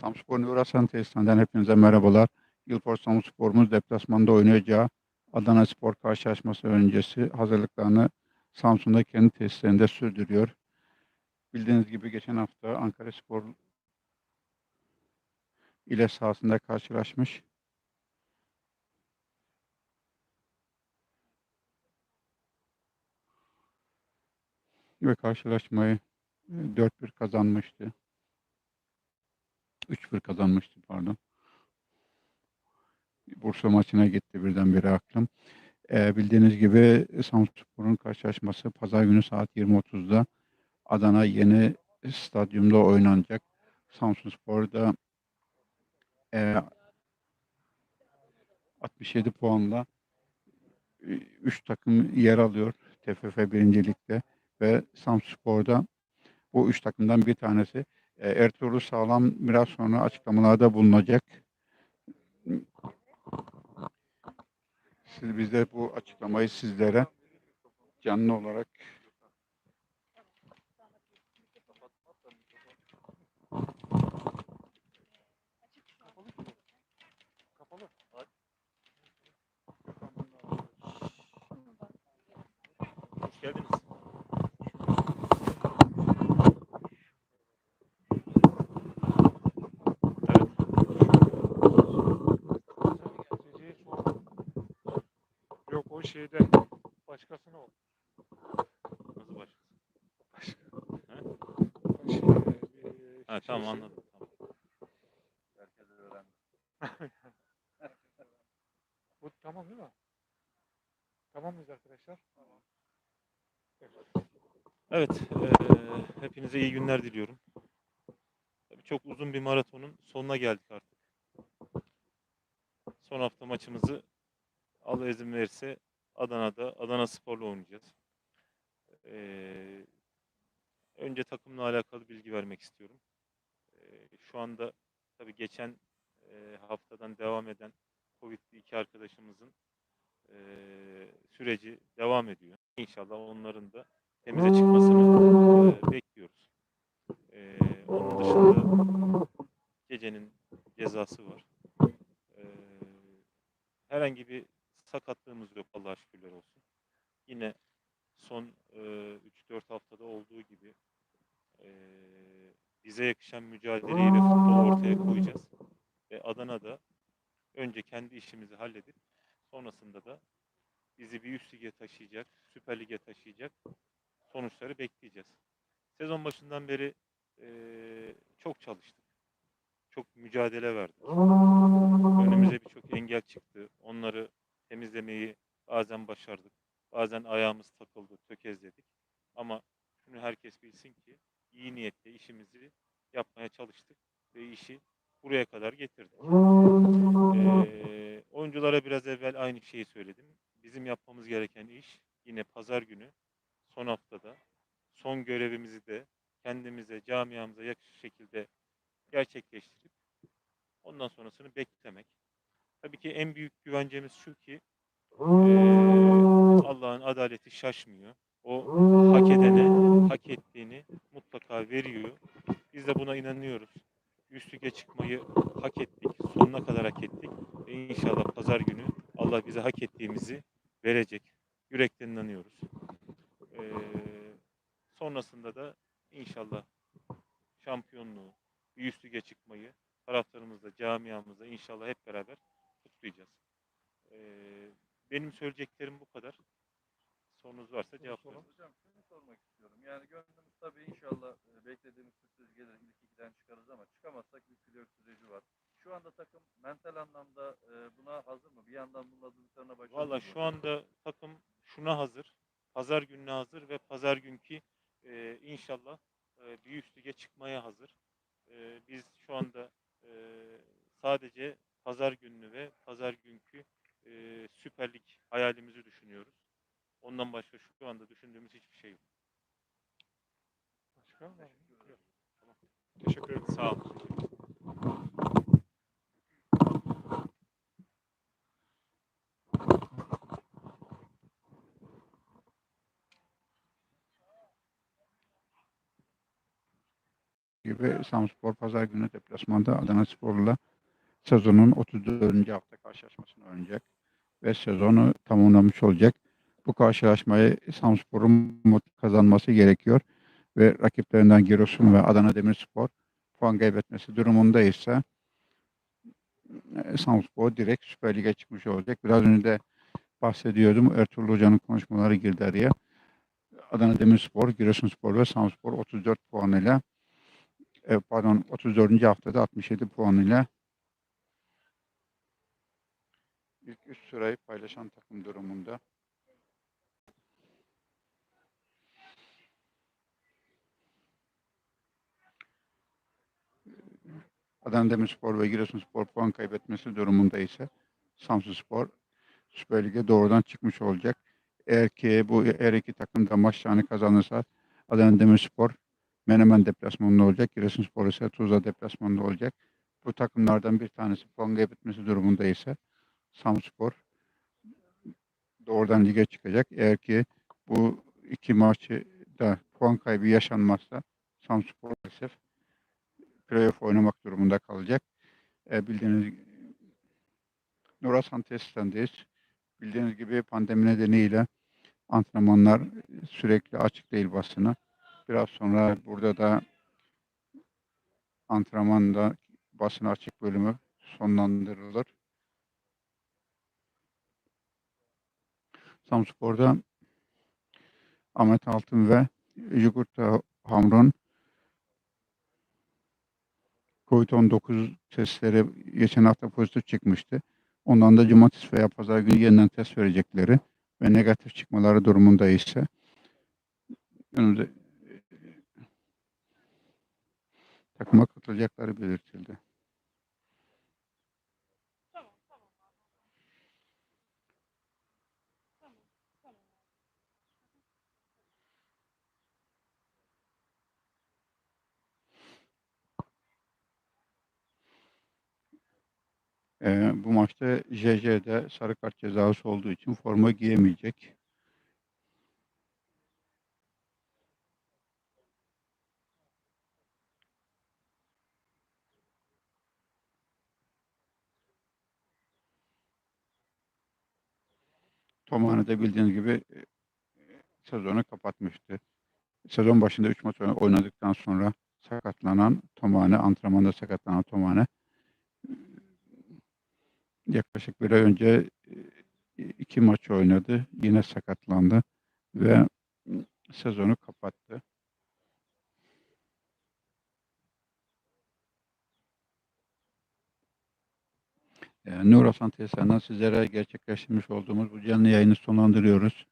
Samspor Nurasan tesisinden hepinize merhabalar. Yılpor Samspor'umuz deplasmanda oynayacağı Adana Spor karşılaşması öncesi hazırlıklarını Samsun'da kendi tesislerinde sürdürüyor. Bildiğiniz gibi geçen hafta Ankara Spor ile sahasında karşılaşmış. Ve karşılaşmayı e, 4-1 kazanmıştı. 3-1 kazanmıştı pardon. Bursa maçına gitti birdenbire aklım. Ee, bildiğiniz gibi Samsunspor'un karşılaşması pazar günü saat 20.30'da Adana yeni stadyumda oynanacak. Samsunspor'da e, 67 puanla 3 takım yer alıyor TFF birincilikte ve Samsunspor'da bu üç takımdan bir tanesi. E, Ertuğrul Sağlam biraz sonra açıklamalarda bulunacak. Siz biz bu açıklamayı sizlere canlı olarak Hoş geldiniz. Evet. Geceye sordum. Yok o şeyde başkasına o. Nasıl baş? Başka. He? Şey, bir Ha tamam anladım. Tamam. Bu tamam değil mi? Tamam mıyız arkadaşlar? Tamam. Evet, eee, hepinize iyi günler diliyorum. Tabii çok uzun bir maratonun sonuna geldik artık. Son hafta maçımızı Allah izin verirse Adana'da Adana Spor'la oynayacağız. Eee, önce takımla alakalı bilgi vermek istiyorum. Eee, şu anda tabii geçen eee, haftadan devam eden Covid'li iki arkadaşımızın eee, süreci devam ediyor. İnşallah onların da temize çıkmasını eee, bekliyoruz. Eee, onun dışında gecenin cezası var. Eee, herhangi bir sakatlığımız yok Allah'a şükürler olsun. Yine son 3-4 haftada olduğu gibi eee, bize yakışan mücadeleyi ve futbolu ortaya koyacağız. Ve Adana'da önce kendi işimizi halledip sonrasında da bizi bir üst lige taşıyacak, Süper Lig'e taşıyacak sonuçları bekleyeceğiz. Sezon başından beri eee, çok çalıştık. Çok mücadele verdik. Önümüze birçok engel çıktı. Onları temizlemeyi bazen başardık. Bazen ayağımız takıldı, tökezledik. Ama şunu herkes bilsin ki iyi niyetle işimizi yapmaya çalıştık ve işi buraya kadar getirdik. Eee, oyunculara biraz evvel aynı şeyi söyledim. Bizim yapmamız gereken iş yine pazar günü son haftada son görevimizi de kendimize, camiamıza yakışır şekilde gerçekleştirip ondan sonrasını beklemek. Tabii ki en büyük güvencemiz şu ki Allah'ın adaleti şaşmıyor. O hak edene hak ettiğini mutlaka veriyor. Biz de buna inanıyoruz. Üst lige çıkmayı hak ettik. Sonuna kadar hak ettik. Ve inşallah pazar günü Allah bize hak ettiğimizi verecek. Yürekten inanıyoruz. Ee, sonrasında da inşallah şampiyonluğu, bir üst lige çıkmayı taraftarımızla, camiamızla inşallah hep beraber kutlayacağız. Ee, benim söyleyeceklerim bu kadar. Sorunuz varsa cevaplarım. Hocam şunu sormak istiyorum. Yani gönlümüz tabii inşallah e, beklediğimiz sürpriz gelir. İlk ikiden çıkarız ama çıkamazsak bir flört süreci var. Şu anda takım mental anlamda e, buna hazır mı? Bir yandan bunun hazırlıklarına başlıyor Valla şu anda takım şuna hazır. Pazar gününe hazır ve pazar günkü e, inşallah e, bir üst lige çıkmaya hazır. E, biz şu anda e, sadece pazar gününü ve pazar günkü e, Süper Lig hayalimizi düşünüyoruz. Ondan başka şu anda düşündüğümüz hiçbir şey yok. Başka var mı? Yok. Tamam. Teşekkür ederim. Sağ olun. gibi Samspor pazar günü deplasmanda Adana Spor'la sezonun 34. hafta karşılaşmasını oynayacak ve sezonu tamamlamış olacak. Bu karşılaşmayı Samspor'un kazanması gerekiyor ve rakiplerinden Giresun ve Adana Demirspor puan kaybetmesi durumunda ise Samspor direkt Süper Lig'e çıkmış olacak. Biraz önce de bahsediyordum. Ertuğrul Hoca'nın konuşmaları girdi araya. Adana Demirspor, Giresunspor ve Samspor 34 puanıyla e, pardon 34. haftada 67 puanıyla ilk üst sırayı paylaşan takım durumunda. Adana Demirspor ve Giresunspor puan kaybetmesi durumunda ise Samsunspor Süper Lig'e doğrudan çıkmış olacak. Eğer ki bu her iki takım da maçlarını kazanırsa Adana Demirspor Menemen deplasmanında olacak. Giresunspor ise Tuzla deplasmanında olacak. Bu takımlardan bir tanesi puan kaybetmesi durumunda ise Samspor doğrudan lige çıkacak. Eğer ki bu iki maçı da puan kaybı yaşanmazsa Samspor maalesef playoff oynamak durumunda kalacak. E, bildiğiniz Nurasan tesisindeyiz. Bildiğiniz gibi pandemi nedeniyle antrenmanlar sürekli açık değil basına. Biraz sonra burada da antrenmanda basın açık bölümü sonlandırılır. Samspor'da Ahmet Altın ve Yugurta Hamron COVID-19 testleri geçen hafta pozitif çıkmıştı. Ondan da cumartesi veya pazar günü yeniden test verecekleri ve negatif çıkmaları durumunda ise önümüzde takıma katılacakları belirtildi. Ee, bu maçta JJ'de sarı kart cezası olduğu için forma giyemeyecek. Tomane de bildiğiniz gibi e, sezonu kapatmıştı. Sezon başında 3 maç oynadıktan sonra sakatlanan Tomane, antrenmanda sakatlanan Tomane yaklaşık bir ay önce e, iki maç oynadı. Yine sakatlandı ve sezonu kapattı. E, Nur Hasan tesisinden sizlere gerçekleştirmiş olduğumuz bu canlı yayını sonlandırıyoruz.